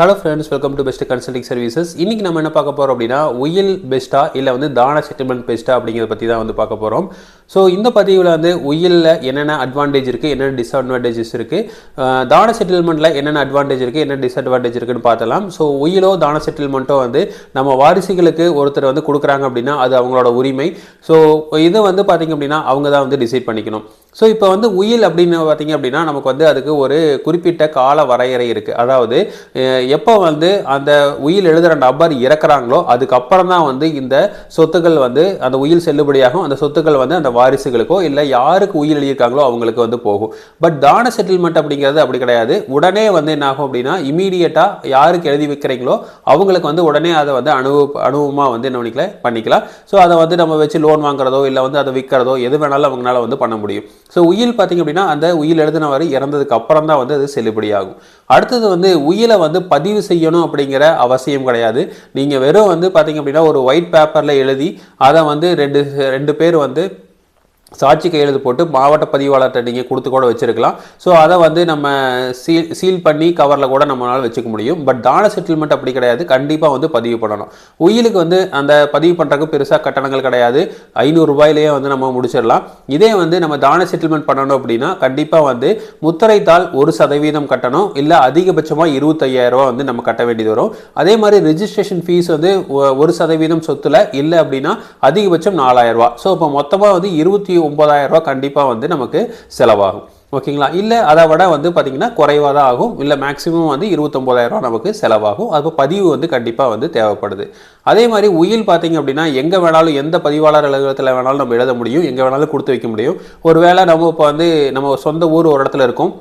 Hello friends welcome to best consulting services இன்னைக்கு நம்ம என்ன பார்க்க போகிறோம் அப்படின்னா உயில் பெஸ்ட்டா இல்லை வந்து தான செட்டில்மெண்ட் பெஸ்ட்டா அப்படிங்கிறத பற்றி தான் வந்து பார்க்க போகிறோம் ஸோ இந்த பதிவில் வந்து உயிலில் என்னென்ன அட்வான்டேஜ் இருக்குது என்னென்ன டிஸ்அட்வான்டேஜஸ் இருக்குது தான செட்டில்மெண்ட்டில் என்னென்ன அட்வான்டேஜ் இருக்குது என்ன டிஸ்அட்வான்டேஜ் இருக்குன்னு பார்த்தலாம். ஸோ உயிலோ தான செட்டில்மெண்ட்டோ வந்து நம்ம வாரிசுகளுக்கு ஒருத்தர் வந்து கொடுக்குறாங்க அப்படின்னா அது அவங்களோட உரிமை. ஸோ இதை வந்து பார்த்தீங்க அப்படின்னா அவங்க தான் வந்து டிசைட் பண்ணிக்கணும். ஸோ இப்போ வந்து உயில் அப்படின்னு பார்த்தீங்க அப்படின்னா நமக்கு வந்து அதுக்கு ஒரு குறிப்பிட்ட கால வரையறை இருக்குது அதாவது எப்போ வந்து அந்த உயில் எழுதுகிற நபர் இறக்குறாங்களோ அதுக்கப்புறம் தான் வந்து இந்த சொத்துக்கள் வந்து அந்த உயில் செல்லுபடியாகும். அந்த சொத்துக்கள் வந்து அந்த வாரிசுகளுக்கோ இல்லை யாருக்கு உயில் எழுதியிருக்காங்களோ அவங்களுக்கு வந்து போகும். பட் தான செட்டில்மெண்ட் அப்படிங்கிறது அப்படி கிடையாது. உடனே வந்து என்ன ஆகும் அப்படின்னா இமீடியட்டாக யாருக்கு எழுதி வைக்கிறீங்களோ அவங்களுக்கு வந்து உடனே அதை வந்து அனுபவ அனுபவமாக வந்து என்ன பண்ணிக்கல பண்ணிக்கலாம். ஸோ அதை வந்து நம்ம வச்சு லோன் வாங்குறதோ இல்லை வந்து அதை விற்கிறதோ எது வேணாலும் அவங்களால வந்து பண்ண முடியும். ஸோ உயில் பார்த்தீங்க அப்படின்னா அந்த உயில் எழுதினவர் இறந்ததுக்கு அப்புறம் தான் வந்து அது செல்லுபடியாகும். அடுத்தது வந்து உயிலை வந்து பதிவு செய்யணும் அப்படிங்கிற அவசியம் கிடையாது. நீங்கள் வெறும் வந்து பார்த்தீங்க அப்படின்னா ஒரு ஒயிட் பேப்பரில் எழுதி அதை வந்து ரெண்டு ரெண்டு பேர் வந்து சாட்சி கையெழுத்து போட்டு மாவட்ட பதிவாளர்கிட்ட நீங்கள் கொடுத்து கூட வச்சுருக்கலாம். ஸோ அதை வந்து நம்ம சீல் சீல் பண்ணி கவரில் கூட நம்மளால் வச்சுக்க முடியும். பட் தான செட்டில்மெண்ட் அப்படி கிடையாது. கண்டிப்பாக வந்து பதிவு பண்ணணும். உயிலுக்கு வந்து அந்த பதிவு பண்ணுறதுக்கு பெருசாக கட்டணங்கள் கிடையாது. ஐநூறுரூபாயிலேயே வந்து நம்ம முடிச்சிடலாம். இதே வந்து நம்ம தான செட்டில்மெண்ட் பண்ணணும் அப்படின்னா கண்டிப்பாக வந்து முத்திரைத்தாள் ஒரு சதவீதம் கட்டணும். இல்லை அதிகபட்சமாக இருபத்தையாயிரரூபா வந்து நம்ம கட்ட வேண்டியது வரும். அதே மாதிரி ரெஜிஸ்ட்ரேஷன் ஃபீஸ் வந்து ஒ- ஒரு சதவீதம் சொத்தில் இல்லை அப்படின்னா அதிகபட்சம் நாலாயிரம் ரூபா ஸோ இப்போ மொத்தமாக வந்து இருபத்தி ஒன்பதாயிரம் ரூபா கண்டிப்பாக வந்து நமக்கு செலவாகும். ஓகேங்களா? இல்லை அதை விட வந்து பார்த்தீங்கன்னா குறைவாக தான் ஆகும். இல்லை மேக்ஸிமம் வந்து இருபத்தொம்போதாயிரரூவா நமக்கு செலவாகும். அப்போ பதிவு வந்து கண்டிப்பாக வந்து தேவைப்படுது. அதே மாதிரி உயில் பார்த்தீங்க அப்படின்னா எங்கே வேணாலும் எந்த பதிவாளர் அலுவலகத்தில் வேணாலும் நம்ம எழுத முடியும். எங்கே வேணாலும் கொடுத்து வைக்க முடியும். ஒருவேளை நம்ம இப்போ வந்து நம்ம சொந்த ஊர் ஒரு இடத்துல இருக்கும்.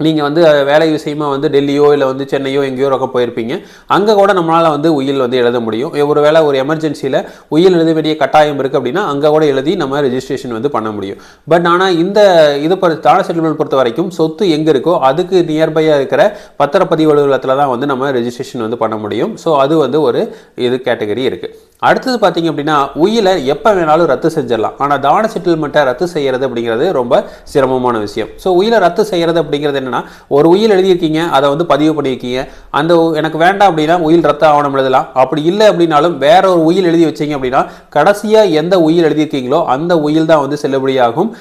நீங்கள் வந்து வேலை விஷயமா வந்து டெல்லியோ இல்லை வந்து சென்னையோ எங்கேயோ ரொக்க போயிருப்பீங்க. அங்கே கூட நம்மளால் வந்து உயில் வந்து எழுத முடியும். ஒரு வேளை ஒரு எமர்ஜென்சியில் உயில் எழுத வேண்டிய கட்டாயம் இருக்குது அப்படின்னா அங்கே கூட எழுதி நம்ம ரெஜிஸ்ட்ரேஷன் வந்து பண்ண முடியும். பட் ஆனால் இந்த இது பொறுத்த தான செட்டில்மெண்ட் பொறுத்த வரைக்கும் சொத்து எங்கே இருக்கோ அதுக்கு நியர்பையாக இருக்கிற பத்திரப்பதிவு அலுவலகத்தில் தான் வந்து நம்ம ரெஜிஸ்ட்ரேஷன் வந்து பண்ண முடியும். ஸோ அது வந்து ஒரு இது கேட்டகரி இருக்குது அடுத்தது பார்த்தீங்க அப்படின்னா உயிலை எப்போ வேணாலும் ரத்து செஞ்சிடலாம். ஆனால் தான செட்டில்மெண்ட்டை ரத்து செய்கிறது அப்படிங்கிறது ரொம்ப சிரமமான விஷயம். ஸோ உயிலை ரத்து செய்கிறது அப்படிங்கிறது என்னென்னா ஒரு உயில் எழுதியிருக்கீங்க அதை வந்து பதிவு பண்ணியிருக்கீங்க. அந்த எனக்கு வேண்டாம் அப்படின்னா உயில் ரத்த ஆவணம் எழுதலாம். அப்படி இல்லை அப்படின்னாலும் வேற ஒரு உயில் எழுதி வச்சீங்க அப்படின்னா கடைசியாக எந்த உயில் எழுதியிருக்கீங்களோ அந்த உயில் தான் வந்து செல்லுபடியாகும்.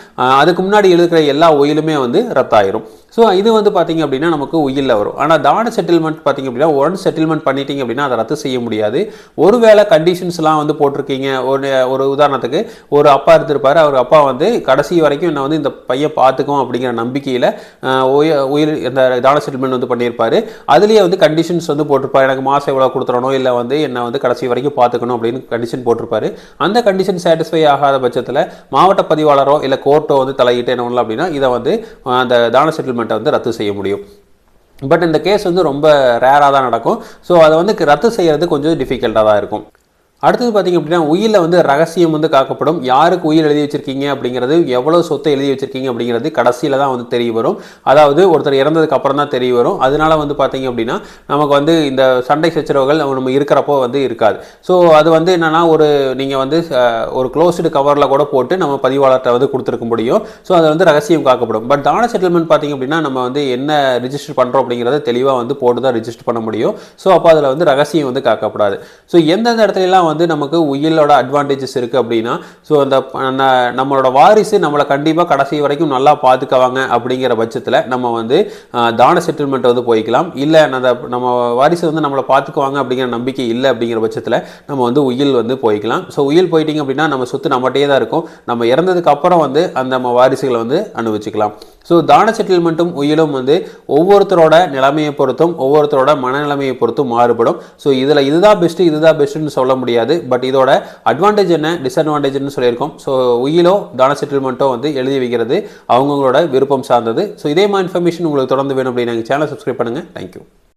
அதுக்கு முன்னாடி எழுதுகிற எல்லா உயிலுமே வந்து ரத்தாயிரும். ஸோ இது வந்து பார்த்தீங்க அப்படின்னா நமக்கு உயிலில் வரும். ஆனால் தான செட்டில்மெண்ட் பார்த்தீங்க அப்படின்னா ஒன் செட்டில்மெண்ட் பண்ணிட்டீங்க அப்படின்னா அதை ரத்து செய்ய முடியாது. ஒருவேளை கண்டிஷன்ஸ்லாம் வந்து போட்டிருக்கீங்க. ஒரு ஒரு உதாரணத்துக்கு ஒரு அப்பா இருந்திருப்பார். அவர் அப்பா வந்து கடைசி வரைக்கும் என்னை வந்து இந்த பையன் பார்த்துக்கும் அப்படிங்கிற நம்பிக்கையில் உயிர் இந்த தான செட்டில்மெண்ட் வந்து பண்ணியிருப்பார். அதுலேயே வந்து கண்டிஷன்ஸ் வந்து போட்டிருப்பாரு. எனக்கு மாதம் எவ்வளோ கொடுத்துறணும் இல்லை வந்து என்னை வந்து கடைசி வரைக்கும் பார்த்துக்கணும் அப்படின்னு கண்டிஷன் போட்டிருப்பாரு. அந்த கண்டிஷன் சாட்டிஸ்ஃபை ஆகாத பட்சத்தில் மாவட்ட பதிவாளரோ இல்லை கோர்ட்டோ வந்து தலையிட்டு என்ன பண்ணலாம் அப்படின்னா இதை வந்து அந்த தான செட்டில்மெண்ட் செட்டில்மெண்ட்டை வந்து ரத்து செய்ய முடியும். பட் இந்த கேஸ் வந்து ரொம்ப ரேராக தான் நடக்கும். ஸோ அதை வந்து ரத்து செய்யறது கொஞ்சம் டிஃபிகல்ட்டாக தான் இருக்கும். அடுத்தது பார்த்தீங்க அப்படின்னா உயிரில் வந்து ரகசியம் வந்து காக்கப்படும். யாருக்கு உயிர் எழுதி வச்சிருக்கீங்க அப்படிங்கிறது எவ்வளோ சொத்தை எழுதி வச்சிருக்கீங்க அப்படிங்கிறது கடைசியில் தான் வந்து தெரிய வரும். அதாவது ஒருத்தர் இறந்ததுக்கு அப்புறம் தான் தெரிய வரும். அதனால வந்து பார்த்தீங்க அப்படின்னா நமக்கு வந்து இந்த சண்டை சச்சரவுகள் நம்ம இருக்கிறப்போ வந்து இருக்காது. ஸோ அது வந்து என்னன்னா ஒரு நீங்கள் வந்து ஒரு க்ளோஸ்டு கவரில் கூட போட்டு நம்ம பதிவாளர்கிட்ட வந்து கொடுத்துருக்க முடியும். ஸோ அது வந்து ரகசியம் காக்கப்படும். பட் தான செட்டில்மெண்ட் பார்த்தீங்க அப்படின்னா நம்ம வந்து என்ன ரிஜிஸ்டர் பண்ணுறோம் அப்படிங்கிறத தெளிவாக வந்து போட்டு தான் ரிஜிஸ்டர் பண்ண முடியும். ஸோ அப்போ அதில் வந்து ரகசியம் வந்து காக்கப்படாது. ஸோ எந்தெந்த இடத்துலலாம் வந்து நமக்கு உயிலோட அட்வான்டேஜஸ் இருக்குது அப்படின்னா ஸோ அந்த நம்மளோட வாரிசு நம்மளை கண்டிப்பாக கடைசி வரைக்கும் நல்லா பார்த்துக்கவாங்க அப்படிங்கிற பட்சத்தில் நம்ம வந்து தான செட்டில்மெண்ட் வந்து போய்க்கலாம். இல்லை அந்த நம்ம வாரிசு வந்து நம்மளை பார்த்துக்குவாங்க அப்படிங்கிற நம்பிக்கை இல்லை அப்படிங்கிற பட்சத்தில் நம்ம வந்து உயில் வந்து போய்க்கலாம். ஸோ உயில் போயிட்டீங்க அப்படின்னா நம்ம சொத்து நம்மகிட்டே தான் இருக்கும். நம்ம இறந்ததுக்கு அப்புறம் வந்து அந்த நம்ம வாரிசுகளை வந்து அனுபவிச்சுக்கலாம். ஸோ தான செட்டில்மெண்ட்டும் உயிலும் வந்து ஒவ்வொருத்தரோட நிலைமையை பொறுத்தும் ஒவ்வொருத்தரோட மனநிலைமையை பொறுத்தும் மாறுபடும். ஸோ இதில் இதுதான் பெஸ்ட்டு இதுதான் பெஸ்ட்டுன்னு சொல்ல முடியாது. முடியாது. பட் இதோட அட்வான்டேஜ் என்ன டிஸ்அட்வான்டேஜ்னு சொல்லியிருக்கோம். ஸோ உயிலோ தான செட்டில்மெண்ட்டோ வந்து எழுதி வைக்கிறது அவங்கவுங்களோட விருப்பம் சார்ந்தது. ஸோ இதே மாதிரி இன்ஃபர்மேஷன் உங்களுக்கு தொடர்ந்து வேணும் அப்படின்னு எங்கள் சேனல் சப்ஸ்கிரைப் பண்ணுங்கள் தேங்க்யூ